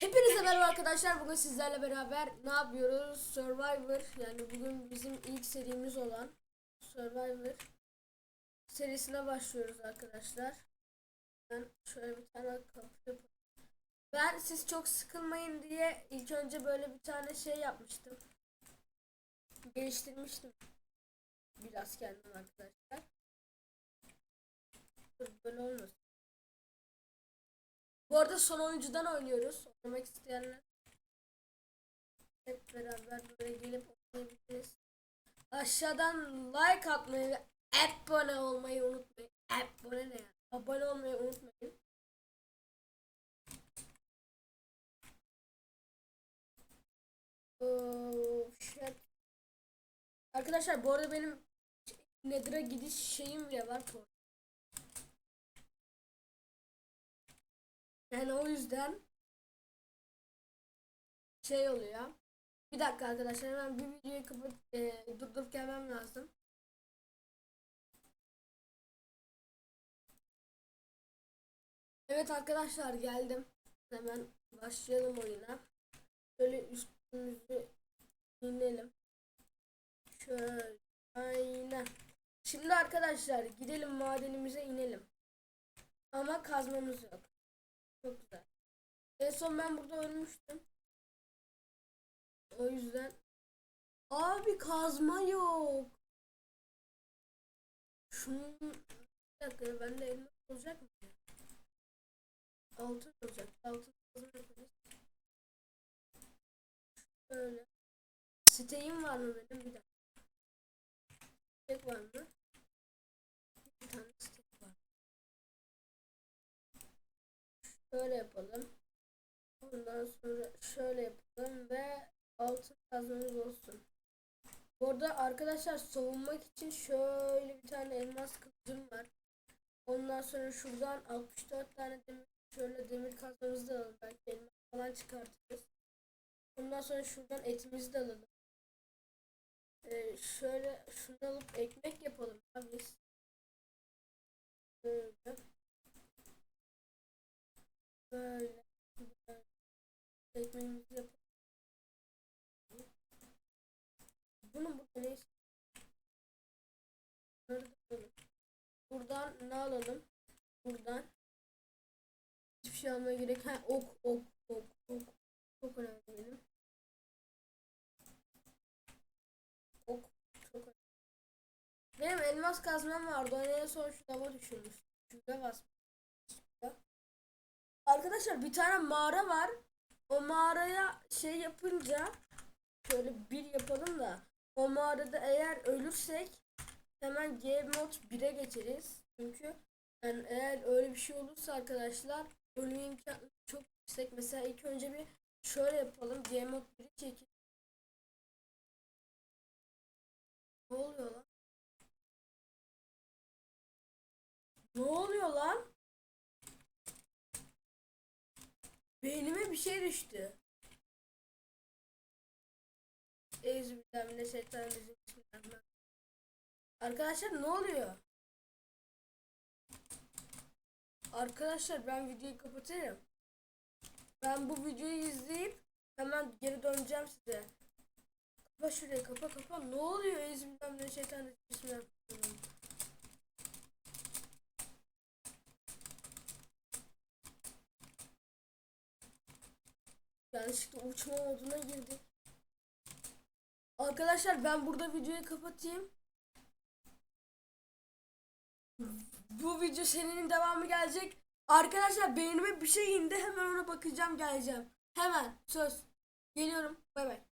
Hepinize merhaba arkadaşlar. Bugün sizlerle beraber ne yapıyoruz? Survivor yani bugün bizim ilk serimiz olan Survivor serisine başlıyoruz arkadaşlar. Ben şöyle bir tane kapı. Ben siz çok sıkılmayın diye ilk önce böyle bir tane şey yapmıştım. Geliştirmiştim. Biraz kendim arkadaşlar. Dur böyle olmasın. Bu arada son oyuncudan oynuyoruz. Oynamak isteyenler hep beraber böyle gelip oynayabiliriz. Aşağıdan like atmayı ve abone olmayı unutmayın. Abone ne ya? Abone olmayı unutmayın. Oh, shit. Arkadaşlar bu arada benim Nether'a gidiş şeyim bile var. Yani o yüzden şey oluyor. Bir dakika arkadaşlar hemen bir videoyu kapat e, durdurup gelmem lazım. Evet arkadaşlar geldim. Hemen başlayalım oyuna. Şöyle üstümüzü inelim. Şöyle aynen. Şimdi arkadaşlar gidelim madenimize inelim. Ama kazmamız yok. Çok güzel. En son ben burada ölmüştüm. O yüzden abi kazma yok. Şunun bir dakika bende elmas olacak mı? Altın olacak. Altın kazma yaparız. Şöyle. Siteyim var mı benim? Bir dakika. Stek var mı? Bir tane stek var. Şöyle yapalım. Ondan sonra şöyle yapalım ve altın kazmamız olsun. Bu arada arkadaşlar savunmak için şöyle bir tane elmas kılıcım var. Ondan sonra şuradan 64 tane demir şöyle demir kazmamızı da alalım. Belki elmas falan çıkartırız. Ondan sonra şuradan etimizi de alalım. Ee, şöyle şunu alıp ekmek yapalım abi. biz. Böyle. Böyle. Ekmeğimizi yapalım. Bunun bu alalım. Buradan ne alalım? Buradan. Hiçbir şey almaya gerek. Ha ok ok ok ok. Çok önemli benim. Ok çok önemli. Benim elmas kazmam vardı. Onu en son şu lava düşürmüş. Şurada basmış. Arkadaşlar bir tane mağara var. O mağaraya şey yapınca şöyle bir yapalım da o mağarada eğer ölürsek hemen game mode 1'e geçeriz. Çünkü yani eğer öyle bir şey olursa arkadaşlar ölüm imkanı çok yüksek. Mesela ilk önce bir şöyle yapalım. Game mode 1'i çekin. Ne oluyor lan? Ne oluyor lan? Beynime bir şey düştü. Bismillahirrahmanirrahim. Arkadaşlar ne oluyor? Arkadaşlar ben videoyu kapatırım. Ben bu videoyu izleyip hemen geri döneceğim size. Kapa şurayı kapa kapa. Ne oluyor? Euzubillahimineşşeytanirracim. Bismillahirrahmanirrahim. Yanlışlıkla uçma moduna girdi. Arkadaşlar ben burada videoyu kapatayım. Bu video serinin devamı gelecek. Arkadaşlar beynime bir şey indi hemen ona bakacağım geleceğim. Hemen söz. Geliyorum. Bay bay.